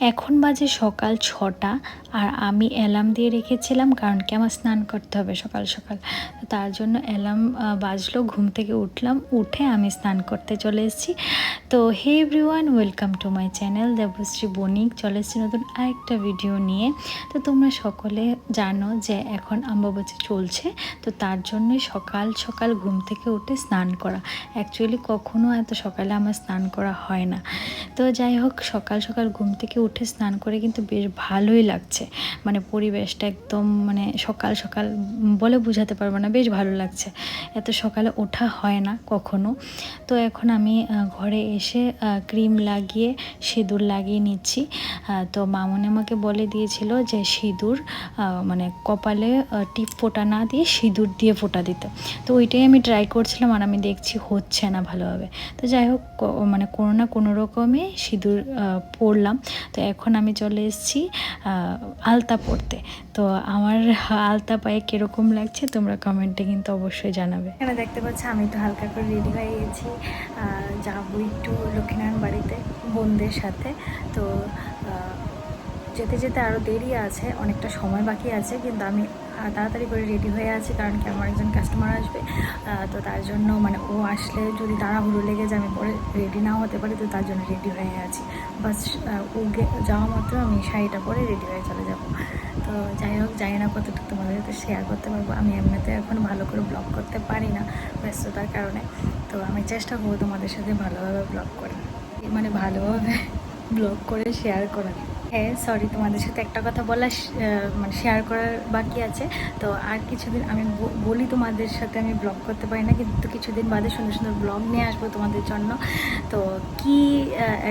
এখন বাজে সকাল ছটা আর আমি অ্যালার্ম দিয়ে রেখেছিলাম কারণ কি আমার স্নান করতে হবে সকাল সকাল। তার জন্য অ্যালার্ম বাজলো, ঘুম থেকে উঠলাম, উঠে আমি স্নান করতে চলে এসেছি। তো hey everyone, welcome to my channel Debashree Banik. চলে এসেছি নতুন আরেকটা ভিডিও নিয়ে। তো তোমরা সকলে জানো যে এখন আম্বাবাচি চলছে। তো তার জন্যই সকাল সকাল ঘুম থেকে উঠে স্নান করা। অ্যাকচুয়ালি কখনো এত সকালে আমার স্নান করা হয় না। তো যাই হোক, সকাল সকাল ঘুম থেকে উঠে স্নান করে কিন্তু বেশ ভালোই লাগছে। মানে পরিবেশটা একদম মানে সকাল সকাল বলে বোঝাতে পারব না বেশ ভালো লাগছে। এত সকালে ওঠা হয় না কখনো। তো এখন আমি ঘরে এসে ক্রিম লাগিয়ে সিঁদুর লাগিয়ে নিচ্ছি। তো মামনি আমাকে বলে দিয়েছিল যে সিঁদুর মানে কপালে টিপ ফোটা না দিয়ে সিঁদুর দিয়ে ফোটা দিতে। তো ওইটাই আমি ট্রাই করছিলাম আর আমি দেখছি হচ্ছে না ভালোভাবে। তো যাই হোক মানে কোনো না কোনো রকমে সিঁদুর আহ, পরলাম। তো এখন আমি চলে এসেছি আলতা পড়তে। তো আমার আলতা পায়ে কীরকম লাগছে তোমরা কমেন্টে কিন্তু অবশ্যই জানাবে। এখানে দেখতে পাচ্ছ আমি তো হালকা করে রেডি হয়ে গেছি যাব একটু লক্ষ্মীনারায়ণ বাড়িতে বোনদের সাথে। তো যেতে যেতে আরও দেরি আছে, অনেকটা সময় বাকি আছে, কিন্তু আমি তাড়াতাড়ি করে রেডি হয়ে আছি কারণ কি আমার একজন কাস্টমার আসবে। তো তার জন্য মানে ও আসলে যদি তাড়াহুড়ো লেগে যায়, আমি পরে রেডি নাও হতে পারি, তো তার জন্য রেডি হয়ে আছি। বাস ও যাওয়া মাত্র আমি শাড়িটা পরে রেডি হয়ে চলে যাব। তো যাই হোক, জানি না কতটুকু তোমাদের সাথে শেয়ার করতে পারব। আমি এমনিতে এখন ভালো করে ব্লগ করতে পারি না ব্যস্ততার কারণে। তো আমি চেষ্টা করব তোমাদের সাথে ভালোভাবে ব্লগ করে মানে ভালোভাবে ব্লগ করে শেয়ার করার। হ্যাঁ সরি তোমাদের সাথে একটা কথা বলা মানে শেয়ার করার বাকি আছে। তো আর কিছুদিন আমি বলি তোমাদের সাথে, আমি ব্লগ করতে পারি না, কিন্তু কিছুদিন বাদে সুন্দর সুন্দর ব্লগ নিয়ে আসব তোমাদের জন্য। তো কি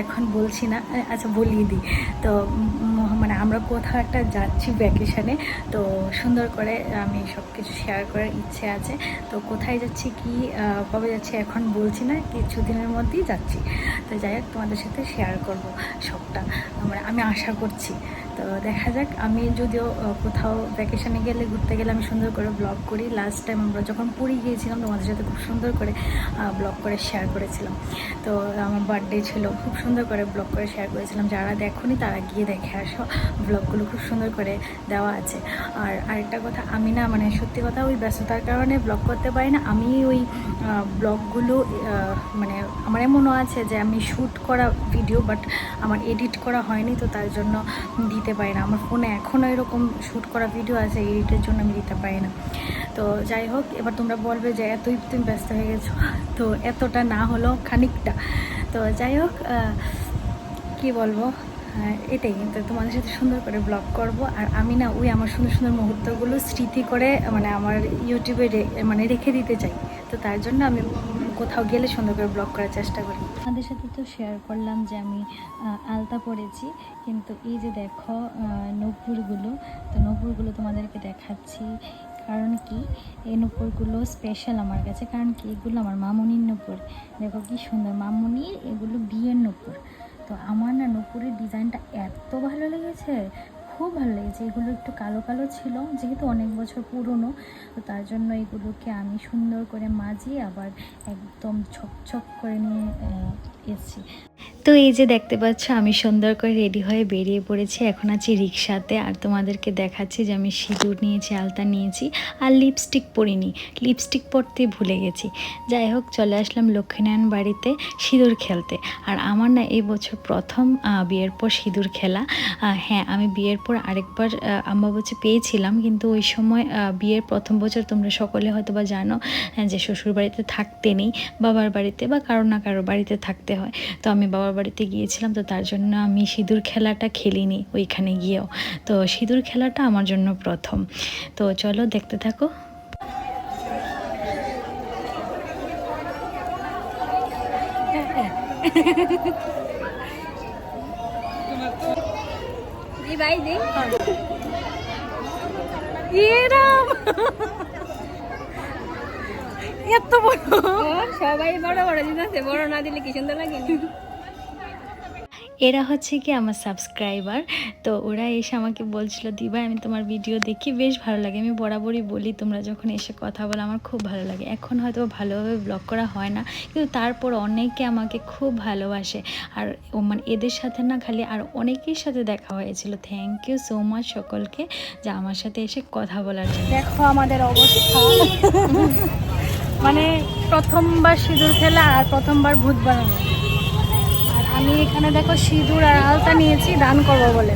এখন বলছি না আচ্ছা বলিয়ে দিই। তো মানে আমরা কোথাও একটা যাচ্ছি ভ্যাকেশনে তো সুন্দর করে আমি সব কিছু শেয়ার করার ইচ্ছে আছে। তো কোথায় যাচ্ছি, কি কবে যাচ্ছি এখন বলছি না, কিছুদিনের মধ্যেই যাচ্ছি। তো যাই হোক, তোমাদের সাথে শেয়ার করব সবটা। মানে আমি আশা করছি। তো দেখা যাক, আমি যদিও কোথাও ভ্যাকেশানে গেলে, ঘুরতে গেলে আমি সুন্দর করে ব্লগ করি। লাস্ট টাইম আমরা যখন পুরী গিয়েছিলাম, তোমাদের সাথে খুব সুন্দর করে ব্লগ করে শেয়ার করেছিলাম। তো আমার বার্থডে ছিল, খুব সুন্দর করে ব্লগ করে শেয়ার করেছিলাম। যারা দেখোনি, তারা গিয়ে দেখে আসো। ব্লগগুলো খুব সুন্দর করে দেওয়া আছে। আর আরেকটা কথা, আমি না মানে সত্যি কথা ওই ব্যস্ততার কারণে ব্লগ করতে পারি না। আমি ওই ব্লগগুলো মানে আমার এমনও আছে যে আমি শ্যুট করা ভিডিও বাট আমার এডিট করা হয়নি তো তার জন্য দিতে পারি না। আমার ফোনে এখনও এরকম শ্যুট করা ভিডিও আছে এডিটের জন্য আমি দিতে পারি না। তো যাই হোক, এবার তোমরা বলবে যে এতই তুমি ব্যস্ত হয়ে গেছো, তো এতটা না হলেও খানিকটা। তো যাই হোক কি বলব? এটাই। তো তোমাদের সাথে সুন্দর করে ব্লগ করব। আর আমি না ওই আমার সুন্দর সুন্দর মুহূর্তগুলো স্মৃতি করে মানে আমার ইউটিউবে মানে রেখে দিতে চাই। তো তার জন্য আমি কোথাও গেলে সুন্দর করে ব্লগ করার চেষ্টা করি। আমাদের সাথে তো শেয়ার করলাম যে আমি আলতা পরেছি। কিন্তু এই যে দেখো নূপুরগুলো, তো নূপুরগুলো তোমাদেরকে দেখাচ্ছি। কারণ কি? এই নূপুরগুলো স্পেশাল আমার কাছে। কারণ কি? এগুলো আমার মামুনির নূপুর। দেখো কি সুন্দর। মামুনির এগুলো বিয়ের নূপুর তো আমার না নূপুরের ডিজাইনটা এত ভালো লেগেছে। খুব ভালো লেগেছে। এগুলো একটু কালো কালো ছিল, যেহেতু অনেক বছর পুরনো। তো তার জন্য এগুলোকে আমি সুন্দর করে মাজিয়ে আবার একদম ছক ছকছক করে নিয়ে এসেছি। তো এই যে দেখতে পাচ্ছ আমি সুন্দর করে রেডি হয়ে বেরিয়ে পড়েছি। এখন আছি রিক্সাতে আর তোমাদেরকে দেখাচ্ছি যে আমি সিঁদুর নিয়েছি আলতা নিয়েছি আর লিপস্টিক পরিনি। লিপস্টিক পরতে ভুলে গেছি। যাই হোক চলে আসলাম লক্ষ্মীনারায়ণ বাড়িতে সিঁদুর খেলতে। আর আমার না এই বছর প্রথম বিয়ের পর সিঁদুর খেলা। হ্যাঁ আমি বিয়ের পর আরেকবার আম্বাবচি পেয়েছিলাম। কিন্তু ওই সময় বিয়ের প্রথম বছর তোমরা সকলে হয়তো বা জানো হ্যাঁ, যে শ্বশুর বাড়িতে থাকতে নেই বাবার বাড়িতে বা কারও না কারও বাড়িতে থাকতে হয়। তো আমি বাবার বাড়িতে গিয়েছিলাম তো তার জন্য আমি সিঁদুর খেলাটা খেলিনি ওইখানে গিয়েও। তো সিঁদুর খেলাটা আমার জন্য প্রথম। তো চলো দেখতে থাকো। দি ভাই দি এরাম এত বড়। সবাই বড় বড় দিতেছে বড় না দিলে কি সুন্দর লাগে? এরা হচ্ছে কি আমার সাবস্ক্রাইবার তো ওরা এসে আমাকে বলছিল, দিবা, আমি তোমার ভিডিও দেখি, বেশ ভালো লাগে। আমি বরাবরই বলি, তোমরা যখন এসে কথা বলো, আমার খুব ভালো লাগে। এখন হয়তো ভালোভাবে ব্লগ করা হয় না, কিন্তু তারপর অনেকে আমাকে খুব ভালোবাসে। আর ও মানে এদের সাথে না খালি, আর অনেকের সাথে দেখা হয়েছিল। থ্যাংক ইউ সো মাচ সকলকে যে আমার সাথে এসে কথা বলার জন্য। দেখো আমাদের অবস্থা। মানে প্রথমবার সিঁদুর খেলা আর প্রথমবার ভূত বানানো। আমি এখানে দেখো সিঁদুর আর আলতা নিয়েছি, দান করব বলে।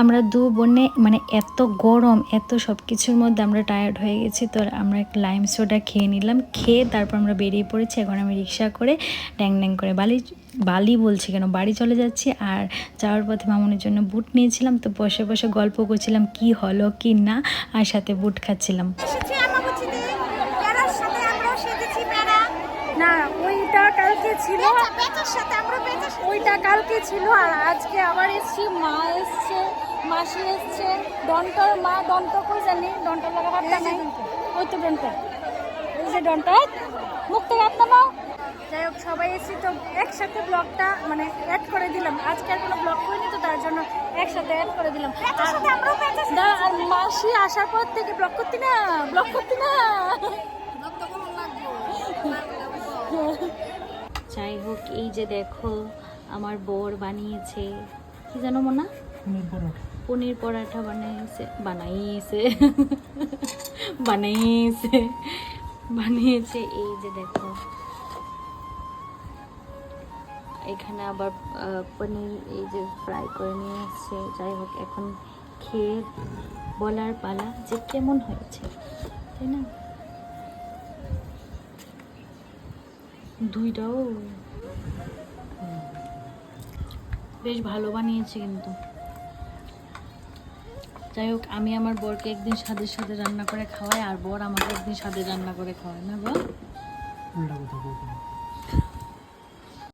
আমরা দু বোনে মানে এত গরম, এত সব কিছুর মধ্যে আমরা টায়ার্ড হয়ে গেছি, তো আমরা লাইম সোডা খেয়ে নিলাম, খেয়ে তারপর আমরা বেরিয়ে পড়েছি, এখন আমি রিক্সা করে ড্যাং ড্যাং করে বালি বালি বলছি কেন, বাড়ি চলে যাচ্ছি, আর যাওয়ার পথে মামুনের জন্য বুট নিয়েছিলাম, তো বসে বসে গল্প করছিলাম, কি হলো, কি না, আর সাথে বুট খাচ্ছিলাম। ওইটা কালকে ছিল। ওইটা কালকে ছিল আর আজকে আবার এসছি মা এসছে মাসি এসছে ডন্টর মা ডন্ট কই জানি ডন্টর লাগা হাতটা নাই। ওই তো ডন্টর এই যে ডন্টর মুখ থেকে হাত নামাও যাই হোক সবাই এসছি তো একসাথে ব্লগটা মানে অ্যাড করে দিলাম। আজকে আর কোনো ব্লগ করিনি তো তার জন্য একসাথে অ্যাড করে দিলাম। আর মাসি আসার পর থেকে ব্লগ করতি না ব্লগ করতি না। যাই হোক এই যে দেখো আমার বর বানিয়েছে। কি জানো মনা? পনির পরাঠা বানিয়েছে বানাইয়েছে বানাইয়েছে বানিয়েছে। এই যে দেখো এখানে আবার পনির এই যে ফ্রাই করে নিয়ে এসছে যাই হোক এখন খেয়ে বলার পালা যে কেমন হয়েছে তাই না? দুইটাও? বেশ ভালো বানিয়েছে কিন্তু। যাই হোক, আমি আমার বরকে একদিন স্বাদের সাথে রান্না করে খাওয়াই, আর বর আমাকে একদিন সাদে রান্না করে খাওয়াই না বল?